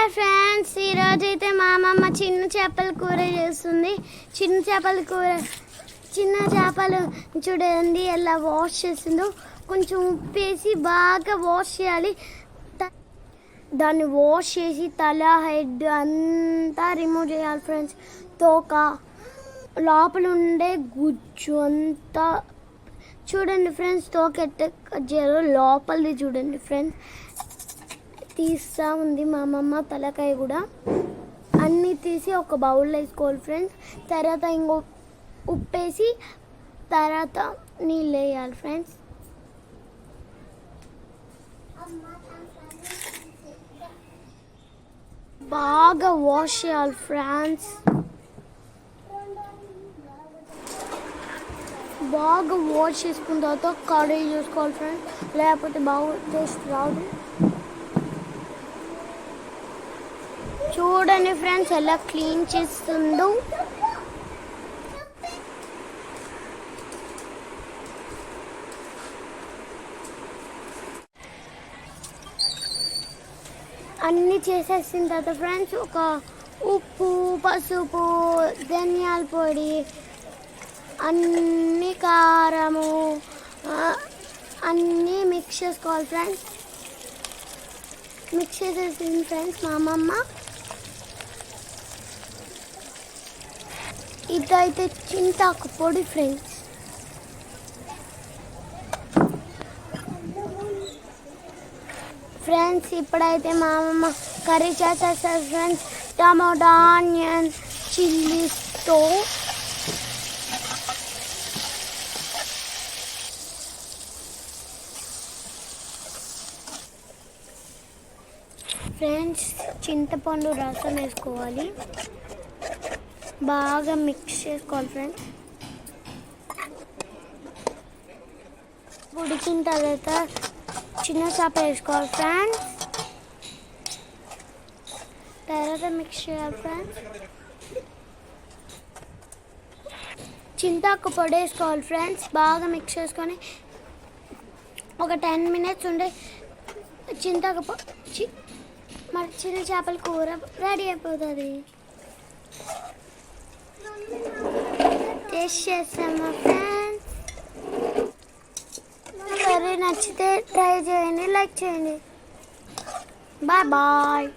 Hi friends ఈరోజు అయితే మా అమ్మమ్మ చిన్న చేపల కూర చేస్తుంది. చిన్న చేపల కూర చిన్న చేపలు చూడండి ఎలా వాష్ చేసిందో కొంచెం ఉప్పు వేసి బాగా వాష్ చేయాలి. దాన్ని వాష్ చేసి తల హెడ్ అంతా రిమూవ్ చేయాలి ఫ్రెండ్స్. తోక లోపల ఉండే గుజ్జు అంతా చూడండి ఫ్రెండ్స్ తోక ఎట్ట లోపలిది చూడండి ఫ్రెండ్స్. తీస్తా ఉంది మా అమ్మమ్మ తలకాయ కూడా. అన్నీ తీసి ఒక బౌల్లో వేసుకోవాలి ఫ్రెండ్స్. తర్వాత ఇంకో ఉప్పేసి తర్వాత నీళ్ళు వేయాలి ఫ్రెండ్స్. బాగా వాష్ చేయాలి ఫ్రెండ్స్. బాగా వాష్ చేసుకున్న తర్వాత కర్రీ చూసుకోవాలి ఫ్రెండ్స్. లేకపోతే బాగా టేస్ట్ రాదు. చూడండి ఫ్రెండ్స్ ఎలా క్లీన్ చేస్తుందో అన్నీ చేసేసిన తర్వాత ఫ్రెండ్స్ ఒక ఉప్పు పసుపు ధనియాల పొడి అన్ని కారము అన్నీ మిక్స్ చేసుకోవాలి ఫ్రెండ్స్. మిక్స్ చేసేసింది ఫ్రెండ్స్ మా అమ్మమ్మ. ఇదైతే చింతాకు పొడి ఫ్రెండ్స్. ఫ్రెండ్స్ ఇప్పుడైతే మా అమ్మమ్మ కర్రీ చేసేస్తారు ఫ్రెండ్స్ టమాటా ఆనియన్ చిల్లీస్తో ఫ్రెండ్స్ చింతపండు రసం వేసుకోవాలి. బాగా మిక్స్ చేసుకోవాలి ఫ్రెండ్స్ ఉడికిన తర్వాత చిన్న చేప వేసుకోవాలి ఫ్రెండ్స్ తర్వాత మిక్స్ చేయాలి ఫ్రెండ్స్ చింతాకు పొడి వేసుకోవాలి ఫ్రెండ్స్ బాగా మిక్స్ చేసుకొని ఒక టెన్ మినిట్స్ ఉండే చింతాకు పొ- చి మరి చిన్న చేపల కూర రెడీ అయిపోతుంది. టేస్ట్ చేస్తాము ఫ్రెండ్స్ కర్రీ నచ్చితే ట్రై చేయండి లైక్ చేయండి బాయ్ బాయ్